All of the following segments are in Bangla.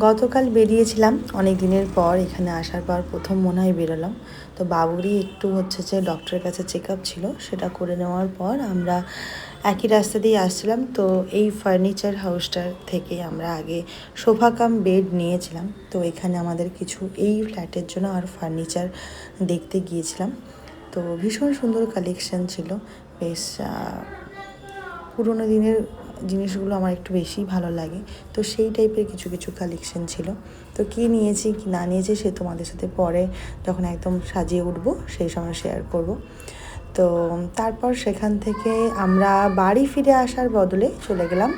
গতকাল বেরিয়েছিলাম অনেক দিনের পর, এখানে আসার পর প্রথম মনে হয় বেরোলাম। তো বাবুরই একটু হচ্ছে যে ডক্টরের কাছে চেক ছিল, সেটা করে নেওয়ার পর আমরা একই রাস্তা দিয়ে আসছিলাম। তো এই ফার্নিচার হাউসটার থেকে আমরা আগে সোফা কাম বেড নিয়েছিলাম। তো এখানে আমাদের কিছু এই ফ্ল্যাটের জন্য আর ফার্নিচার দেখতে গিয়েছিলাম। তো ভীষণ সুন্দর কালেকশন ছিল। বেশ পুরোনো দিনের জিনিসগুলো আমার একটু বেশি ভালো লাগে। তো সেই টাইপের কিছু কিছু কালেকশন ছিল। তো কী নিয়েছি কি না নিয়েছি সে তোমাদের সাথে পরে যখন একদম সাজিয়ে উঠবো সেই সময় শেয়ার করব। তো তারপর সেখান থেকে আমরা বাড়ি ফিরে আসার বদলে চলে গেলাম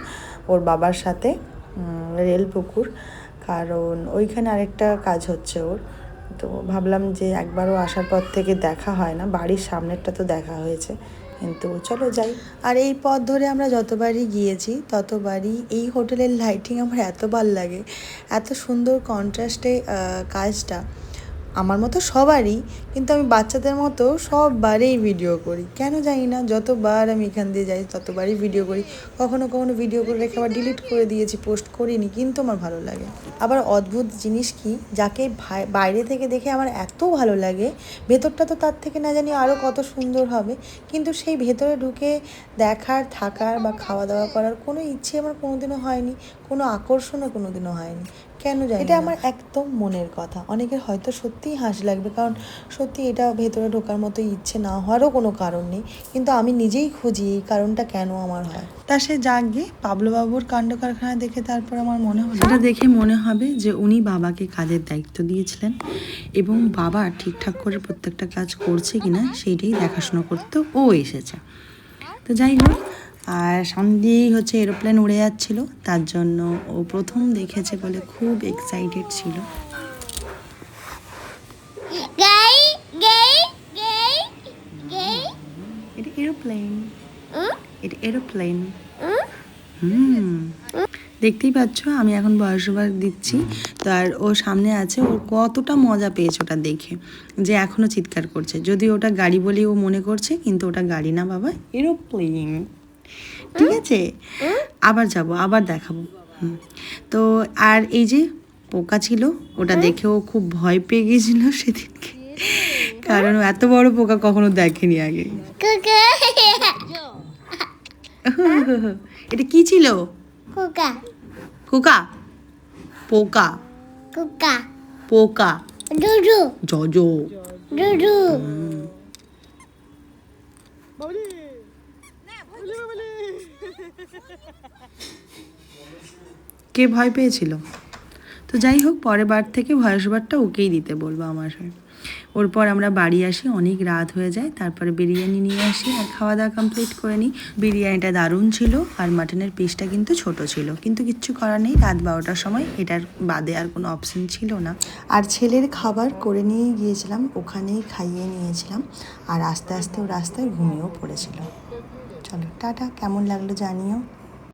ওর বাবার সাথে উম, রেলপুকুর কারণ ওইখানে আরেকটা কাজ হচ্ছে ওর। তো ভাবলাম যে একবারও আসার পর থেকে দেখা হয় না বাড়ির সামনেরটা তো দেখা হয়েছে। কিন্তু চলো যাই। আর এই পথ ধরে আমরা যতবারই গিয়েছি, ততবারই এই হোটেলের লাইটিং আমার এত ভালো লাগে। এত সুন্দর কন্ট্রাস্টে কাজটা। আমার মতো সবারই, কিন্তু আমি বাচ্চাদের মতো সববারেই ভিডিও করি। কেন জানি না, যতবার আমি এখান দিয়ে যাই, ততবারই ভিডিও করি। কখনো কখনো ভিডিও করে রেখে আবার ডিলিট করে দিয়েছি পোস্ট করিনি, কিন্তু আমার ভালো লাগে। আবার অদ্ভুত জিনিস কি, যাকে বাইরে থেকে দেখে আমার এত ভালো লাগে, ভেতরটা তো তার থেকে না জানি আরও কত সুন্দর হবে, কিন্তু সেই ভেতরে ঢুকে দেখার, থাকার বা খাওয়া দাওয়া করার কোনো ইচ্ছে আমার কোনোদিনও হয়নি, কোনো আকর্ষণও কোনোদিনও হয়নি। কেন জানি এটা আমার একদম মনের কথা। অনেকের হয়তো সত্যিই হাসি লাগবে কারণ সত্যি এটা ভেতরে ঢোকার মতো ইচ্ছে না হওয়ারও কোনো কারণ নেই। কিন্তু আমি নিজেই খুঁজি এই কারণটা কেন আমার হয়। তা সে যাক গিয়ে পাবলো বাবুর কাণ্ড কারখানা দেখে তারপর আমার মনে হলো। এটা দেখে মনে হবে যে উনি বাবাকে কাজের দায়িত্ব দিয়েছিলেন এবং বাবা ঠিকঠাক করে প্রত্যেকটা কাজ করছে কিনা সেইটাই দেখাশোনা করতে ও এসেছে। তো যাই হোক আর সামনে দিয়েই হচ্ছে এরোপ্লেন উড়ে যাচ্ছিল তার জন্য ও প্রথম দেখেছে বলে খুব এক্সাইটেড ছিল. এটা এরোপ্লেন? এটা এরোপ্লেন? হুম। দেখতেই পাচ্ছ আমি এখন বয়সবার দিচ্ছি। তো আর ও সামনে আছে ও কতটা মজা পেয়েছে ওটা দেখে যে এখনও চিৎকার করছে। যদি ওটা গাড়ি বলে ও মনে করছে কিন্তু ওটা গাড়ি না বাবা এরোপ্লেন। ঠিক আছে? আবার যাব আবার দেখাবো। তো আর এই যে পোকা ছিল ওটা দেখে ও খুব ভয় পেয়ে গিয়েছিল সেদিনকে। কারণ এত বড় পোকা কখনো দেখেনি আগে। এটা কি ছিল. কুকা। পোকা. পোকা. জজ। Dudu. কে ভয় পেয়েছিল? তো যাই হোক, পরের বার থেকে ভয়েস বারটা ওকেই দিতে বলব আমার ওর পর আমরা বাড়ি আসি, অনেক রাত হয়ে যায়, তারপরে বিরিয়ানি নিয়ে আসি আর খাওয়া দাওয়া কমপ্লিট করে নিই। বিরিয়ানিটা দারুণ ছিল আর মাটনের পিসটা কিন্তু ছোট ছিল। কিন্তু কিচ্ছু করার নেই, রাত বারোটার সময় এটার বাদে আর কোনো অপশন ছিল না। আর ছেলের খাবার করে নিয়ে গিয়েছিলাম, ওখানেই খাইয়ে নিয়েছিলাম আর আস্তে আস্তে ও রাস্তায় ঘুমিয়েও পড়েছিল। চলো, টাটা, কেমন লাগল জানিও।